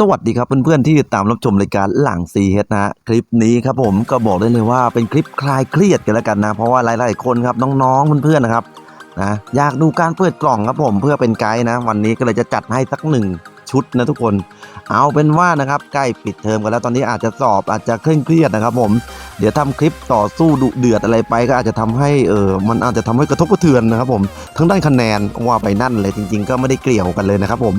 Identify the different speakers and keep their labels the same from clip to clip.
Speaker 1: สวัสดีครับเพื่อนๆที่ติดตามรับชมรายการหลังซีเฮดนะฮะคลิปนี้ครับผมก็บอกได้เลยว่าเป็นคลิปคลายเครียดกันแล้วกันนะ เพราะว่าหลายๆคนครับน้องๆเพื่อนๆนะครับนะอยากดูการเปิดกล่องครับผมเพื่อเป็นไกด์นะ วันนี้ก็เลยจะจัดให้สักหนึ่ง ชุดนะทุกคน เอาเป็นว่านะครับใกล้ปิดเทอมกันแล้วตอนนี้อาจจะสอบอาจจะเคร่งเครียดนะครับผมเดี๋ยวทำคลิปต่อสู้ดุเดือดอะไรไป ก็อาจจะทำให้เออมันอาจจะทำให้กระทบกระเทือนนะครับผมทั้งด้านคะแนนว่าไปนั่นเลยจริง ๆ ก็ไม่ได้เกี่ยวกันเลยนะครับผม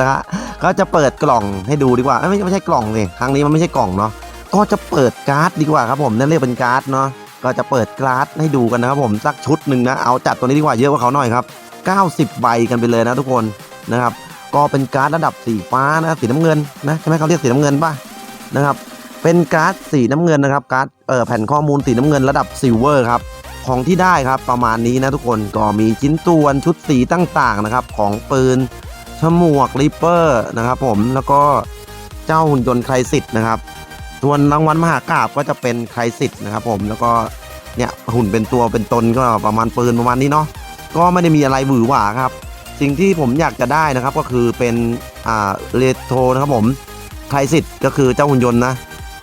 Speaker 1: นะฮะก็จะเปิดกล่องให้ดูดีกว่าไม่ไม่ใช่กล่องเลยครั้งนี้มันไม่ใช่กล่องเนาะก็จะเปิดการ์ดดีกว่าครับผมนั่นเรียกเป็นการ์ดเนาะก็จะเปิดการ์ดให้ดูกันนะครับผมสักชุดหนึ่งนะเอาจัดตัวนี้ดีกว่าเยอะกว่าเขาหน่อยครับ90 ใบกันไปเลยนะทุกคนนะครับ ก็เป็นการ์ดระดับสีฟ้านะสีน้ำเงินนะใช่ไหมเขาเรียกสีน้ำเงินป่ะนะครับ เป็นการ์ดสีน้ำเงินนะครับการ์ดเอ่อแผ่นข้อมูลสีน้ำเงินระดับซิลเวอร์ครับของที่ได้ครับประมาณนี้นะทุกคนก็มีชิ้นส่วนชุดสีต่างๆนะครับ ของปืนฉมวกริปเปอร์นะครับ ผมแล้วก็เจ้าหุ่นยนต์ไครสิตนะครับส่วนรางวัลมหากราบก็จะเป็นไครสิตนะครับ ผมแล้วก็เนี่ยหุ่นเป็นตัวเป็นตนก็ประมาณปืนประมาณนี้เนาะก็ไม่ได้มีอะไรหวือหวาครับ สิ่งที่ผมอยากจะได้นะครับก็คือเป็นอ่าเรโทรนะครับผมไครสิตก็คือเจ้าหุ่นยนต์นะ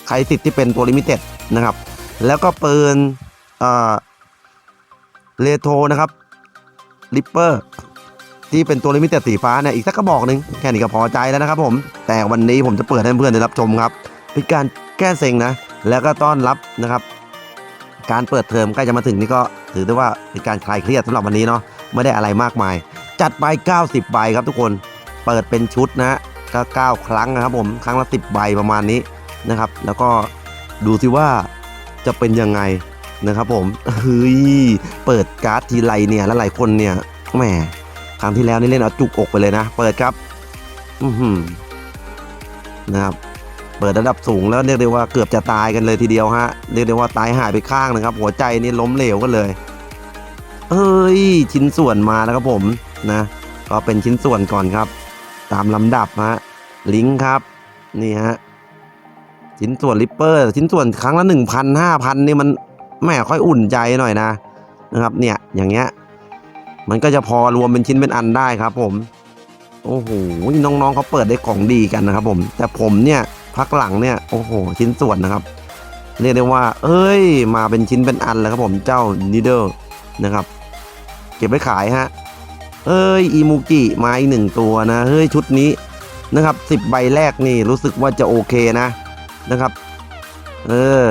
Speaker 1: ไครสิตที่เป็นตัวลิมิเต็ดนะครับ แล้วก็ปืนอ่าเรโทรนะครับริปเปอร์ที่เป็นตัวลิมิเต็ดสีฟ้าเนี่ยอีกสักกระบอกหนึ่งแค่นี้ก็พอใจแล้วนะครับผม แต่วันนี้ผมจะเปิดให้เพื่อนได้รับชมครับเป็นการแก้เซ็งนะ แล้วก็ต้อนรับนะครับ การเปิดเทอมใกล้จะมาถึงนี่ก็ถือได้ว่าเป็นการคลายเครียดสำหรับวันนี้เนาะไม่ได้อะไรมากมาย จัดไป 90 ใบครับทุกคน เปิดเป็นชุดนะฮะก็9ครั้งนะครับผมครั้งละ 10 ใบประมาณนี้นะครับ แล้วก็ดูสิว่าจะเป็นยังไงนะครับผมเฮ้ยเปิดการ์ดทีไรเนี่ยและหลายคนเนี่ยแหมครั้งที่แล้วนี่เล่นเอาจุกอกไปเลยนะ เปิดครับอือหือนะครับเปิดระดับสูงแล้วเรียกได้ว่าเกือบจะตายกันเลยทีเดียวฮะเรียกได้ว่าตายหายไปข้างนะครับ หัวใจนี่ล้มเหลวกันเลยเอ้ยชิ้นส่วนมาแล้วครับผม นะก็เป็นชิ้นส่วนก่อนครับ ตามลำดับฮะลิงก์ครับ นี่ฮะชิ้นส่วนริปเปอร์ ชิ้นส่วนครั้งละหนึ่งพันห้าพันนี่มันแม่ค่อยอุ่นใจหน่อยนะนะครับ เนี่ยอย่างเงี้ย มันก็จะพอรวมเป็นชิ้นเป็นอันได้ครับ ผม โอ้โหน้องๆเขาเปิดได้ของดีกันนะครับ ผม แต่ผมเนี่ยพักหลังเนี่ยโอ้โห ชิ้นส่วนนะครับ เรียกได้ว่า เอ้ย มาเป็นชิ้นเป็นอันแล้วครับผมเจ้านิเดอร์นะครับ เก็บไว้ขายฮะ เอ้ยอีมูกิมาอีกหนึ่งตัวนะเฮ้ยชุดนี้นะครับสิบใบแรกนี่รู้สึกว่าจะโอเคนะนะครับเออ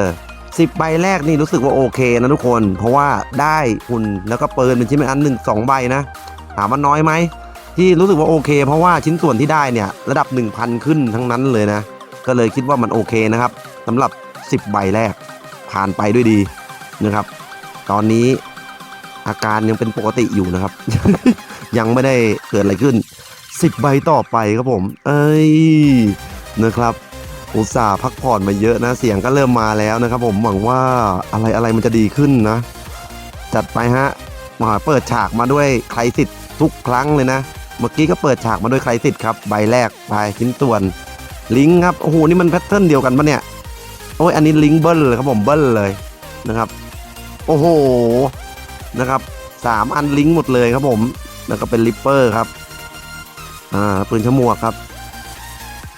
Speaker 1: สิบใบแรกนี่รู้สึกว่าโอเคนะทุกคน เพราะว่าได้หุ่นแล้วก็เปืนเป็นชิ้นเป็นอันหนึ่งสองใบนะถามว่าน้อยไหมที่รู้สึกว่าโอเค เพราะว่าชิ้นส่วนที่ได้เนี่ยระดับ 1,000 ขึ้นทั้งนั้นเลยนะ ก็เลยคิดว่ามันโอเคนะครับสำหรับ 10 ใบแรกผ่านไปด้วยดีนะครับ ตอนนี้อาการยังเป็นปกติอยู่นะครับ ยังไม่ได้เกิดอะไรขึ้น 10 ใบต่อไปครับผม เอ้ยนะครับ อุตส่าห์พักผ่อนมาเยอะนะ เสียงก็เริ่มมาแล้วนะครับผมหวังว่าอะไรอะไรมันจะดีขึ้นนะ จัดไปฮะมาเปิดฉากมาด้วยใครสิทธิ์ทุกครั้งเลยนะ เมื่อกี้ก็เปิดฉากมาด้วยใครสิทธิ์ครับใบแรกไปชิ้นส่วน ลิงก์ครับโอ้โหนี่มันแพทเทิร์นเดียวกันปะเนี่ยโอ้ยอันนี้ลิงก์เบิ้ลเลยครับผมเบิ้ลเลยนะครับ โอ้โหนะครับสามอันลิงก์หมดเลยครับผม แล้วก็เป็นลิปเปอร์ครับอ่าปืนฉมวกครับ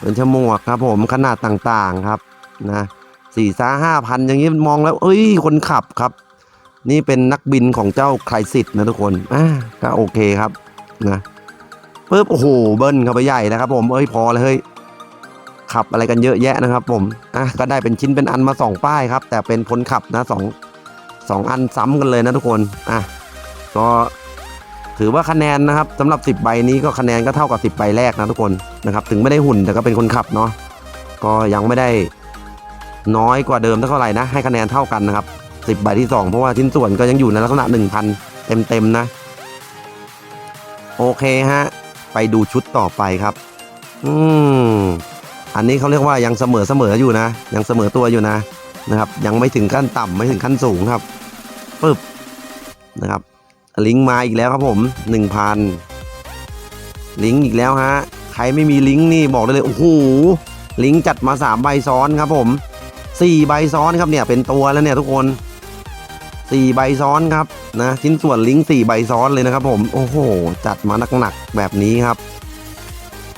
Speaker 1: ป็นฉมวกครับ ผมขนาดต่างๆครับนะสี่ซาห้าพันอย่างนี้มองแล้ว เอ้ยคนขับครับ นี่เป็นนักบินของเจ้าไครสิตนะทุกคนอ่าก็โอเคครับนะปึ๊บโอ้โหเบิ้ลเข้าไปใหญ่แล้วครับ ผมเอ้ยพอเลยเฮ้ยขับอะไรกันเยอะแยะนะครับ ผมอะก็ได้เป็นชิ้นเป็นอันมาสองป้ายครับ แต่เป็นคนขับนะสองสองอันซ้ำกันเลยนะทุกคนอะก็ ถือว่าคะแนนนะครับสำหรับ 10 ใบนี้ก็คะแนนก็เท่ากับ 10 ใบแรกนะทุกคนนะครับถึงไม่ได้หุ่นแต่ก็เป็นคนขับเนาะก็ยังไม่ได้น้อยกว่าเดิมเท่าไหร่นะให้คะแนนเท่ากันนะครับ 10 ใบที่ 2 เพราะว่าชิ้นส่วนก็ยังอยู่ในลักษณะ 1,000 เต็มๆนะ โอเคฮะ ไปดูชุดต่อไปครับ อืมอันนี้เขาเรียกว่ายังเสมอเสมออยู่นะ ยังเสมอตัวอยู่นะนะครับ ยังไม่ถึงขั้นต่ำไม่ถึงขั้นสูงครับปึ๊บนะครับ ลิงก์มาอีกแล้วครับผม 1,000 ลิงก์อีกแล้วฮะ ใครไม่มีลิงก์นี่บอกได้เลย โอ้โห ลิงก์จัดมา3ใบซ้อนครับผมสี่ใบซ้อนครับเนี่ยเป็นตัวแล้วเนี่ยทุกคนสี่ใบซ้อนครับนะชิ้นส่วนลิงก์สี่ใบซ้อนเลยนะครับผม โอ้โห จัดมาหนักๆแบบนี้ครับ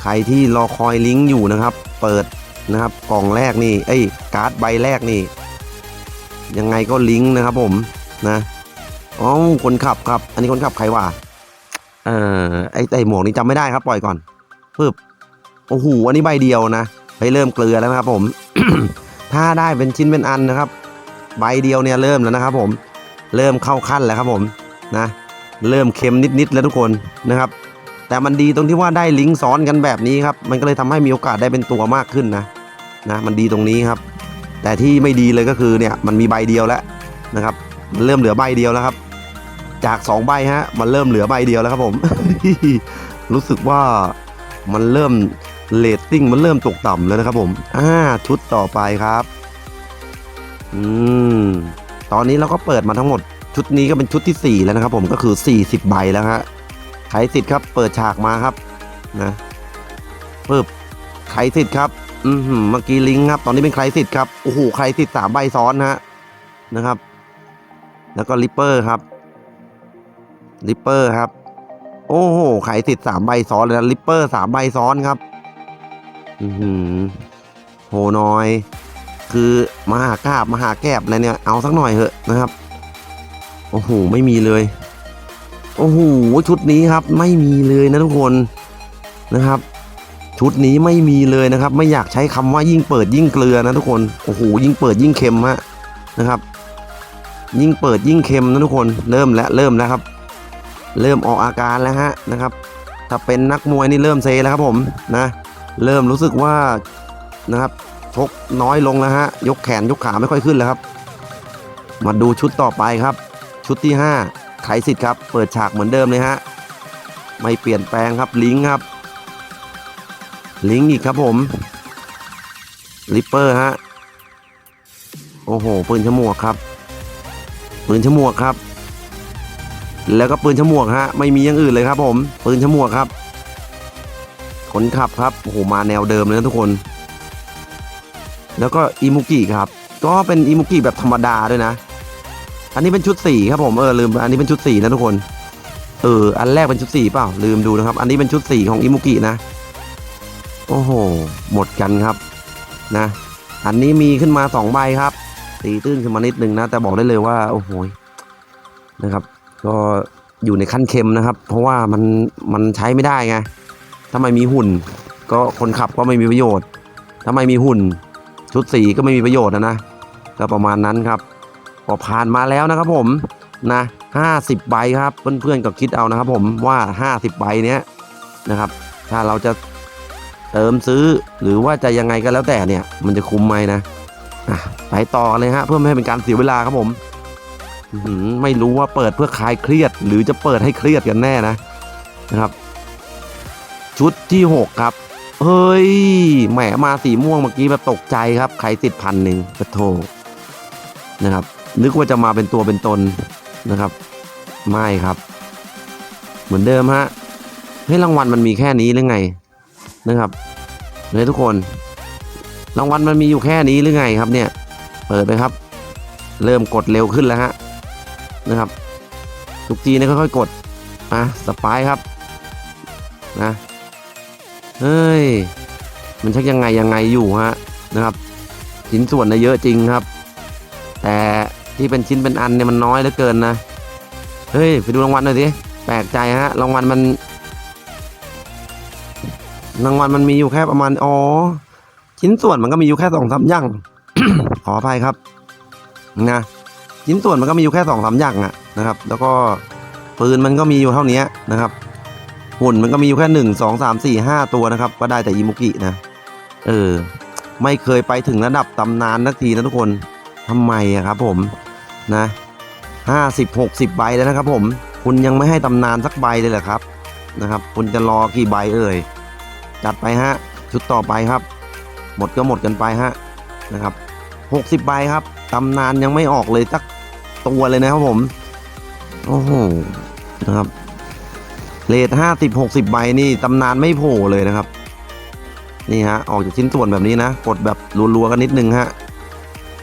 Speaker 1: ใครที่รอคอยลิงก์อยู่นะครับ เปิดนะครับกล่องแรกนี่ เอ้ยการ์ดใบแรกนี่ ยังไงก็ลิงก์นะครับผมนะ อ๋อคนขับครับ อันนี้คนขับใครวะเอ่อไอไอหมวกนี่จำไม่ได้ครับปล่อยก่อนปึ๊บโอ้โหอันนี้ใบเดียวนะไปเริ่มเกลือแล้วนะครับผม ถ้าได้เป็นชิ้นเป็นอันนะครับ ใบเดียวเนี่ยเริ่มแล้วนะครับ ผม เริ่มเข้าขั้นแล้วครับผมนะ เริ่มเค็มนิดๆแล้วทุกคนนะครับ แต่มันดีตรงที่ว่าได้ลิงก์ซ้อนกันแบบนี้ครับ มันก็เลยทำให้มีโอกาสได้เป็นตัวมากขึ้นนะนะมันดีตรงนี้ครับ แต่ที่ไม่ดีเลยก็คือเนี่ยมันมีใบเดียวแล้วนะครับมันเริ่มเหลือใบเดียวแล้วครับ จากสองใบฮะ มันเริ่มเหลือใบเดียวแล้วครับผม รู้สึกว่ามันเริ่มเลตติ้งมันเริ่มตกต่ำแล้วนะครับผมอ่าชุดต่อไปครับ อืม ตอนนี้เราก็เปิดมาทั้งหมด ชุดนี้ก็เป็นชุดที่ 4 แล้วนะครับผมก็คือ 40 ใบแล้วฮะใครสิทธิ์ครับ เปิดฉากมาครับนะปึ๊บใครสิทธิ์ครับ อืมเมื่อกี้ลิงครับ ตอนนี้เป็นใครสิทธิ์ครับ โอ้โหใครสิทธิ์สามใบซ้อนนะฮะนะครับ แล้วก็ลิปเปอร์ครับ ลิปเปอร์ครับ โอ้โหใครสิทธิ์สามใบซ้อนเลยนะลิปเปอร์สามใบซ้อนครับอือหือโหน้อย คือมหากราบมหาแกบอะไรเนี่ยเอาสักหน่อยเถอะนะครับ โอ้โหไม่มีเลย โอ้โหชุดนี้ครับไม่มีเลยนะทุกคนนะครับ ชุดนี้ไม่มีเลยนะครับ ไม่อยากใช้คำว่ายิ่งเปิดยิ่งเกลือนะทุกคนโอ้โหยิ่งเปิดยิ่งเค็มฮะนะครับ ยิ่งเปิดยิ่งเค็มนะทุกคนเริ่มแล้วเริ่มแล้วครับ เริ่มออกอาการแล้วฮะนะครับ ถ้าเป็นนักมวยนี่เริ่มเซแล้วครับผมนะเริ่มรู้สึกว่านะครับชกน้อยลงแล้วฮะยกแขนยกขาไม่ค่อยขึ้นแล้วครับ มาดูชุดต่อไปครับ ชุดที่ 5 ไขสิทธิ์ครับ เปิดฉากเหมือนเดิมเลยฮะไม่เปลี่ยนแปลงครับลิงครับ ลิงอีกครับผมลิปเปอร์ฮะโอ้โหปืนฉมวกครับปืนฉมวกครับ แล้วก็ปืนฉมวกฮะไม่มีอย่างอื่นเลยครับ ผมปืนฉมวกครับคนขับครับโอ้โหมาแนวเดิมเลยนะทุกคน แล้วก็อิมุกิครับ ก็เป็นอิมุกิแบบธรรมดาด้วยนะ อันนี้เป็นชุดสีครับผมเออลืม อันนี้เป็นชุดสีนะทุกคนเอออันแรกเป็นชุดสีเปล่าลืมดูนะครับ อันนี้เป็นชุดสีของอิมุกินะ โอ้โหหมดกันครับนะ อันนี้มีขึ้นมาสองใบครับตีตื้นขึ้นมานิดนึงนะ แต่บอกได้เลยว่า โอ้โหนะครับ ก็อยู่ในขั้นเค็มนะครับ เพราะว่ามันมันใช้ไม่ได้ไงถ้าไม่มีหุ่น ก็คนขับก็ไม่มีประโยชน์ ถ้าไม่มีหุ่น ชุดสีก็ไม่มีประโยชน์นะนะก็ประมาณนั้นครับพอผ่านมาแล้วนะครับผมนะห้าสิบใบครับ เพื่อนๆก็คิดเอานะครับผมว่าห้าสิบใบเนี้ยนะครับ ถ้าเราจะเติมซื้อหรือว่าจะยังไงก็แล้วแต่เนี่ย มันจะคุ้มไหมนะะไปต่อเลยฮะเพื่อไม่ให้เป็นการเสียเวลาครับผม ไม่รู้ว่าเปิดเพื่อคลายเครียด หรือจะเปิดให้เครียดกันแน่นะนะครับ ชุดที่หกครับ เฮ้ยแหมมาสีม่วงเมื่อกี้แบบตกใจครับใครติดพันหนึ่งปะโทนะครับ นึกว่าจะมาเป็นตัวเป็นตนนะครับ ไม่ครับ เหมือนเดิมฮะเฮ้ยรางวัลมันมีแค่นี้หรือไงนะครับเลยทุกคน รางวัลมันมีอยู่แค่นี้หรือไงครับเนี่ย เปิดไปครับ เริ่มกดเร็วขึ้นแล้วฮะ นะครับ ทุกทีเนี่ยค่อยๆกดอะสปายครับนะเฮ้ยมันชักยังไงยังไงอยู่ฮะนะครับชิ้นส่วนเนี่ยเยอะจริงครับ แต่ที่เป็นชิ้นเป็นอันเนี่ยมันน้อยเหลือเกินนะเฮ้ยไปดูรางวัลหน่อยสิแปลกใจฮะรางวัลมันรางวัลมันมีอยู่แค่ประมาณอ๋อชิ้นส่วนมันก็มีอยู่แค่สองสามอย่างขออภัยครับนะ ชิ้นส่วนมันก็มีอยู่แค่สองสามอย่างอะนะครับ แล้วก็ปืนมันก็มีอยู่เท่านี้นะครับหุ่นมันก็มีอยู่แค่หนึ่งสองสามสี่ห้าตัวนะครับ ก็ได้แต่อิมุกินะ เออ ไม่เคยไปถึงระดับตำนานนักทีนะทุกคนทำไมอะครับ ผมนะห้าสิบหกสิบใบแล้วนะครับ ผม คุณยังไม่ให้ตำนานสักใบเลยเหรอครับนะครับ คุณจะรอกี่ใบเอ่ยจัดไปฮะชุดต่อไปครับ หมดก็หมดกันไปฮะนะครับหกสิบใบครับตำนานยังไม่ออกเลยสัก ตัวเลยนะครับผม โอ้โห นะครับ เลทห้าสิบหกสิบใบนี่ตำนานไม่โผล่เลยนะครับ นี่ฮะ ออกจากชิ้นส่วนแบบนี้นะ กดแบบรัวๆกันนิดนึงฮะ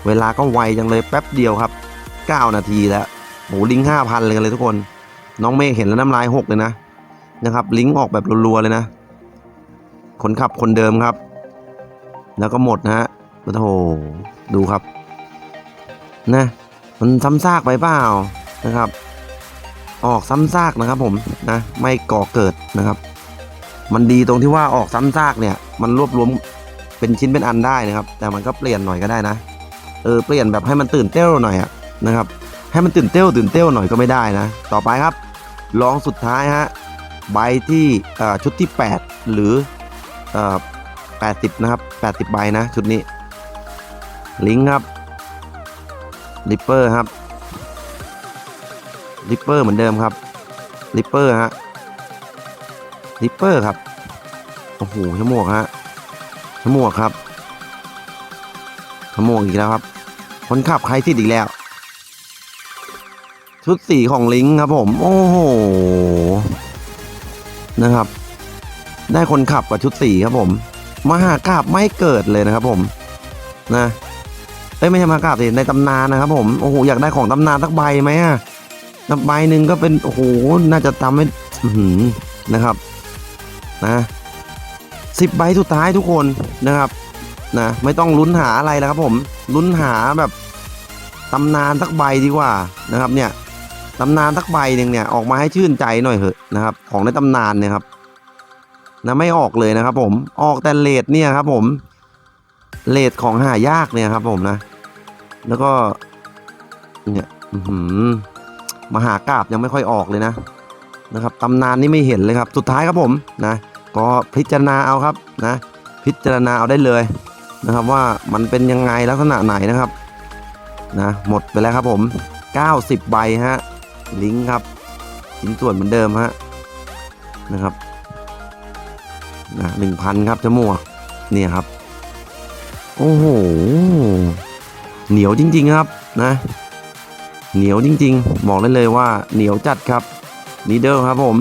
Speaker 1: เวลาก็ไวจังเลยแป๊บเดียวครับเก้านาทีแล้วโหลิงห้าพันเลยกันเลยทุกคน น้องเมฆเห็นแล้วน้ำลายหกเลยนะนะครับ ลิงก์ออกแบบรัวๆเลยนะคนขับคนเดิมครับ แล้วก็หมดนะฮะโอ้โหดูครับ นะ มันซ้ำซากไปเปล่านะครับ ออกซ้ำซากนะครับ ผมนะไม่ก่อเกิดนะครับ มันดีตรงที่ว่าออกซ้ำซากเนี่ย มันรวบรวมเป็นชิ้นเป็นอันได้นะครับ แต่มันก็เปลี่ยนหน่อยก็ได้นะเออเปลี่ยนแบบให้มันตื่นเต้วหน่อยอะนะครับ ให้มันตื่นเต้วตื่นเต้วหน่อยก็ไม่ได้นะ ต่อไปครับลองสุดท้ายฮะใบที่ชุดที่ 8 หรืออ80 นะครับ 80 ใบนะ ชุดนี้ ลิงก์ครับ ริปเปอร์ครับริปเปอร์เหมือนเดิมครับริปเปอร์ฮะริปเปอร์ครับโอ้โหชมวกฮะชมวกครับชมวกอีกแล้วครับ คนขับใครติดอีกแล้ว ชุดสีของลิงครับผม โอ้โหนะครับ ได้คนขับกับชุดสีครับผม มหากราบไม่เกิดเลยนะครับผม นะ เอ้ยไม่ใช่มากราบสิในตำนานนะครับผมโอ้โหอยากได้ของตำนานสักใบไหมอะสักใบหนึ่งก็เป็นโอ้โหน่าจะทำให้นะครับนะสิบใบสุดท้ายทุกคนนะครับนะไม่ต้องลุ้นหาอะไรแล้วครับผมลุ้นหาแบบตำนานสักใบดีกว่านะครับ เนี่ยตำนานสักใบหนึ่งเนี่ยออกมาให้ชื่นใจหน่อยเถอะนะครับ ของในตำนานเนี่ยครับนะไม่ออกเลยนะครับ ผมออกแต่เลดเนี่ยครับ ผมเลดของหายากเนี่ยครับ ผมนะ แล้วก็ เนี่ยมหากราบยังไม่ค่อยออกเลยนะนะครับตำนานนี่ไม่เห็นเลยครับ สุดท้ายครับผมนะก็พิจารณาเอาครับนะ พิจารณาเอาได้เลยนะครับ ว่ามันเป็นยังไงลักษณะไหนนะครับนะหมดไปแล้วครับผม 90 ใบฮะลิงก์ครับชิ้นส่วนเหมือนเดิมฮะนะครับนะหนึ่งพันครับจมูกเนี่ยครับ โอ้โห เหนียวจริง ๆ ครับนะ เหนียวจริง ๆ บอกได้เลยว่าเหนียวจัดครับนีเดิลครับผม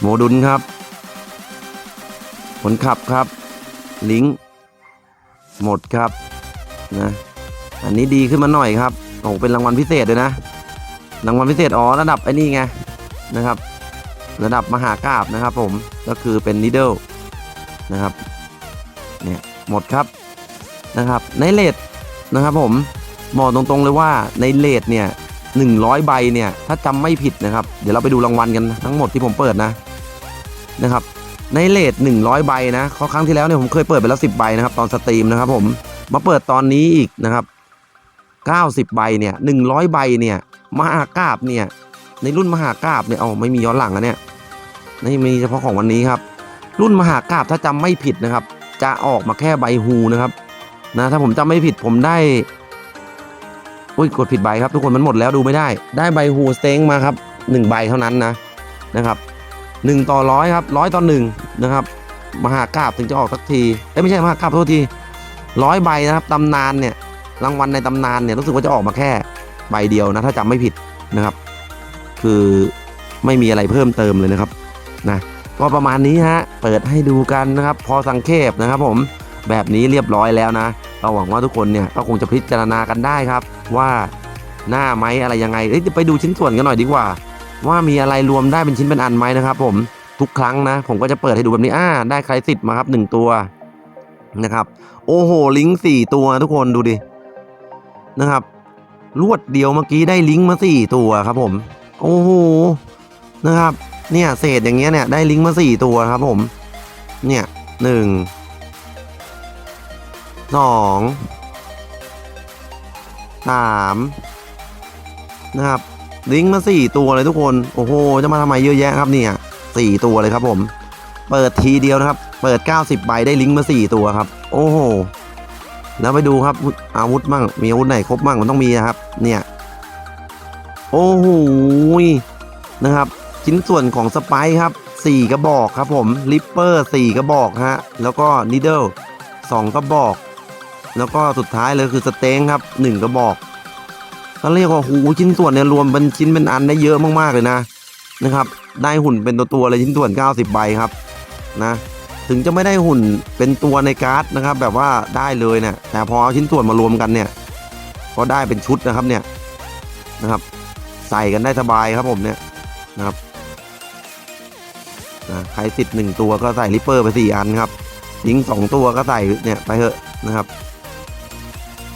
Speaker 1: โมดุลครับคนขับครับ ลิงหมดครับนะอันนี้ดีขึ้นมาหน่อยครับโอ้เป็นรางวัลพิเศษเลยนะรางวัลพิเศษอ๋อระดับไอ้นี่ไงนะครับ ระดับมหากราบนะครับ ผมก็คือเป็นนิดเดิลนะครับเนี่ยหมดครับ นะครับ ในเลทนะครับผมบอกตรงๆเลยว่าในเลทเนี่ยหนึ่งร้อยใบเนี่ยถ้าจำไม่ผิดนะครับ เดี๋ยวเราไปดูรางวัลกันทั้งหมดที่ผมเปิดนะนะครับ ในเลท100ใบนะเพราะครั้งที่แล้วเนี่ยผมเคยเปิดไปแล้ว10ใบนะครับ ตอนสตรีมนะครับ ผมมาเปิดตอนนี้อีกนะครับ90ใบเนี่ย100ใบเนี่ยมหากราบเนี่ย ในรุ่นมหากราบเนี่ยเอาไม่มีย้อนหลังอะเนี่ยนี่มีเฉพาะของวันนี้ครับ รุ่นมหากราบถ้าจำไม่ผิดนะครับ จะออกมาแค่ใบฮูนะครับ นะถ้าผมจำไม่ผิดผมได้อุ้ยกดผิดใบครับ ทุกคนมันหมดแล้วดูไม่ได้ ได้ใบฮูสเต็งมาครับหนึ่งใบเท่านั้นนะนะครับหนึ่งต่อร้อยครับร้อยต่อหนึ่งนะครับมหากราบถึงจะออกสักทีเอ้ไม่ใช่มหากราบโทษทีร้อยใบนะครับตำนานเนี่ยรางวัลในตำนานเนี่ยรู้สึกว่าจะออกมาแค่ใบเดียวนะถ้าจำไม่ผิดนะครับ คือไม่มีอะไรเพิ่มเติมเลยนะครับนะก็ประมาณนี้ฮะเปิดให้ดูกันนะครับ พอสังเขปนะครับผม แบบนี้เรียบร้อยแล้วนะ เราหวังว่าทุกคนเนี่ยก็คงจะพิจารณากันได้ครับ ว่าหน้าไหมอะไรยังไงเอ้ยไปดูชิ้นส่วนกันหน่อยดีกว่า ว่ามีอะไรรวมได้เป็นชิ้นเป็นอันไหมนะครับ ผมทุกครั้งนะ ผมก็จะเปิดให้ดูแบบนี้อ่าได้ใครสิทธิ์มาครับหนึ่งตัวนะครับ โอ้โหลิงก์สี่ตัวทุกคนดูดินะครับรวดเดียวเมื่อกี้ได้ลิงก์มาสี่ตัวครับ ผม โอ้โหนะครับ เนี่ยเศษอย่างเงี้ยเนี่ยได้ลิงก์มาสี่ตัวครับ ผม เนี่ยหนึ่ง สองสามนะครับลิงก์มาสี่ตัวเลยทุกคน โอ้โห จะมาทำไมเยอะแยะครับเนี่ยสี่ตัวเลยครับผม เปิดทีเดียวนะครับ เปิด 90ใบได้ลิงก์มาสี่ตัวครับ โอ้โห แล้วไปดูครับอาวุธมั่ง มีอาวุธไหนครบมั่งมันต้องมีนะครับ เนี่ย โอ้โห นะครับ ชิ้นส่วนของสไปครับสี่กระบอกครับผม ลิปเปอร์สี่กระบอกฮะ แล้วก็นิดเดิลสองกระบอก แล้วก็สุดท้ายเลยคือสเต็งครับหนึ่งกระบอกก็เรียกว่าหูชิ้นส่วนเนี่ยรวมเป็นชิ้นเป็นอันได้เยอะมากๆเลยนะนะครับ ได้หุ่นเป็นตัวตัวๆเลยชิ้นส่วน 90 ใบครับนะถึงจะไม่ได้หุ่นเป็นตัวในการ์ดนะครับ แบบว่าได้เลยเนี่ยแต่พอเอาชิ้นส่วนมารวมกันเนี่ยก็ได้เป็นชุดนะครับเนี่ยนะครับ ใส่กันได้สบายครับผมเนี่ยนะครับนะใครติดหนึ่งตัวก็ใส่ริปเปอร์ไปสี่อันครับยิงสองตัวก็ใส่เนี่ยไปเถอะนะครับ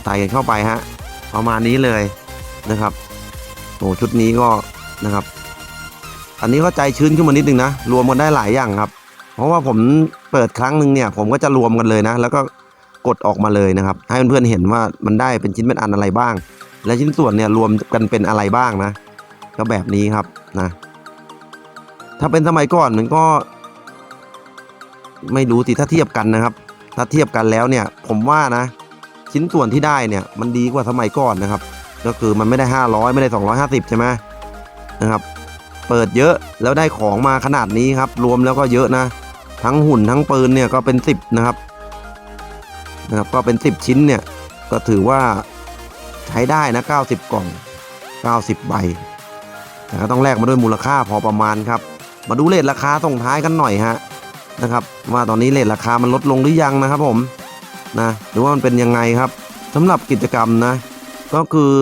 Speaker 1: ใส่กันเข้าไปฮะประมาณนี้เลยนะครับโอ้ชุดนี้ก็นะครับ อันนี้ก็ใจชื้นขึ้นมานิดนึงนะรวมกันได้หลายอย่างครับ เพราะว่าผมเปิดครั้งหนึ่งเนี่ย ผมก็จะรวมกันเลยนะ แล้วก็กดออกมาเลยนะครับ ให้เพื่อนๆเห็นว่ามันได้เป็นชิ้นเป็นอันอะไรบ้าง และชิ้นส่วนเนี่ยรวมกันเป็นอะไรบ้างนะ ก็แบบนี้ครับนะ ถ้าเป็นสมัยก่อนมันก็ ไม่รู้สิถ้าเทียบกันนะครับ ถ้าเทียบกันแล้วเนี่ย ผมว่านะ ชิ้นส่วนที่ได้เนี่ยมันดีกว่าสมัยก่อนนะครับ ก็คือมันไม่ได้ 500 ไม่ได้ 250 ใช่ไหมนะครับ เปิดเยอะแล้วได้ของมาขนาดนี้ครับ รวมแล้วก็เยอะนะ ทั้งหุ่นทั้งปืนเนี่ยก็เป็น 10 นะครับนะครับ ก็เป็น 10 ชิ้นเนี่ยก็ถือว่าใช้ได้นะ 90 กล่อง 90 ใบ แต่ก็ต้องแลกมาด้วยมูลค่าพอประมาณครับ มาดูเลทราคาส่งท้ายกันหน่อยฮะนะครับว่าตอนนี้เลทราคามันลดลงหรือยังนะครับผม นะหรือว่ามันเป็นยังไงครับสำหรับกิจกรรมนะ ก็คือ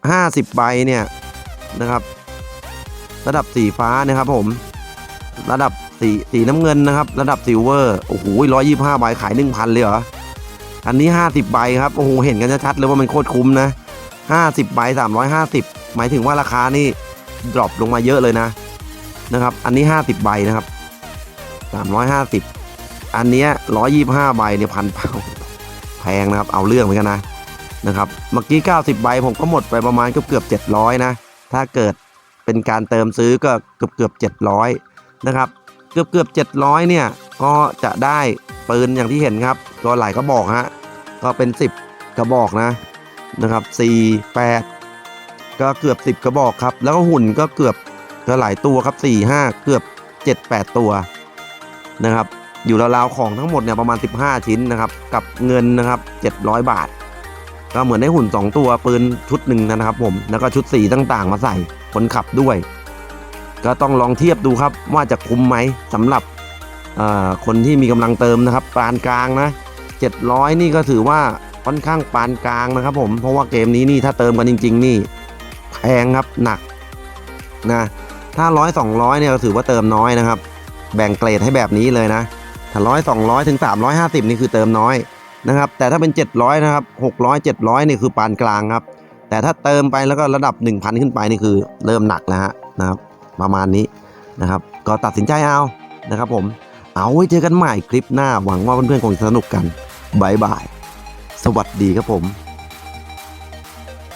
Speaker 1: 50 ใบเนี่ยนะครับ ระดับสีฟ้านะครับผม ระดับสีสีน้ำเงินนะครับ ระดับซิลเวอร์โอ้โหร้อยยี่ห้าใบขาย1,000เลยเหรออันนี้ 50 ใบครับโอ้โหเห็นกันชัดเลยว่ามันโคตรคุ้มนะ 50 ใบ 350 หมายถึงว่าราคานี่ดรอปลงมาเยอะเลยนะนะครับ อันนี้ 50 ใบนะครับ 350 อันเนี้ย125 ใบเนี่ยพันเปา งนะครับ เอาเรื่องเหมือนกันนะนะครับเมื่อกี้ 90 ใบผมก็หมดไปประมาณเกือบเกือบ700 นะ ถ้าเกิดเป็นการเติมซื้อก็เกือบเกือบ700 นะครับ เกือบเกือบ700 เนี่ย ก็จะได้ปืนอย่างที่เห็นครับ ก็หลายกระบอกฮะ ก็เป็น 10 กระบอกนะนะครับ 4 8 ก็เกือบ 10 กระบอกครับ แล้วก็หุ่นก็เกือบก็หลายตัวครับ 4 5 เกือบ 7 8 ตัวนะครับ อยู่ราวๆของทั้งหมดเนี่ยประมาณ 15 ชิ้นนะครับ กับเงินนะครับ 700 บาท ก็เหมือนได้หุ่น 2 ตัวปืนชุดหนึ่งนะครับผมแล้วก็ชุดสีต่างๆ มาใส่คนขับด้วย ก็ต้องลองเทียบดูครับว่าจะคุ้มไหมสำหรับคนที่มีกำลังเติมนะครับปานกลางนะ700 นี่ก็ถือว่าค่อนข้างปานกลางนะครับ ผมเพราะว่าเกมนี้นี่ถ้าเติมกันจริง ๆ นี่แพงครับหนักนะถ้าร้อยสองร้อยเนี่ยก็ถือว่าเติมน้อยนะครับ แบ่งเกรดให้แบบนี้เลยนะ ถ้าร้อยสองร้อยถึงสามร้อยห้าสิบนี่คือเติมน้อยนะครับ แต่ถ้าเป็นเจ็ดร้อยนะครับหกร้อยเจ็ดร้อยนี่คือปานกลางครับ แต่ถ้าเติมไปแล้วก็ระดับหนึ่งพันขึ้นไปนี่คือเริ่มหนักแล้วฮะนะครับ ประมาณนี้นะครับ ก็ตัดสินใจเอานะครับ ผม เอาไว้เจอกันใหม่คลิปหน้าหวังว่าเพื่อนๆคงสนุกกันบายบาย สวัสดีครับผม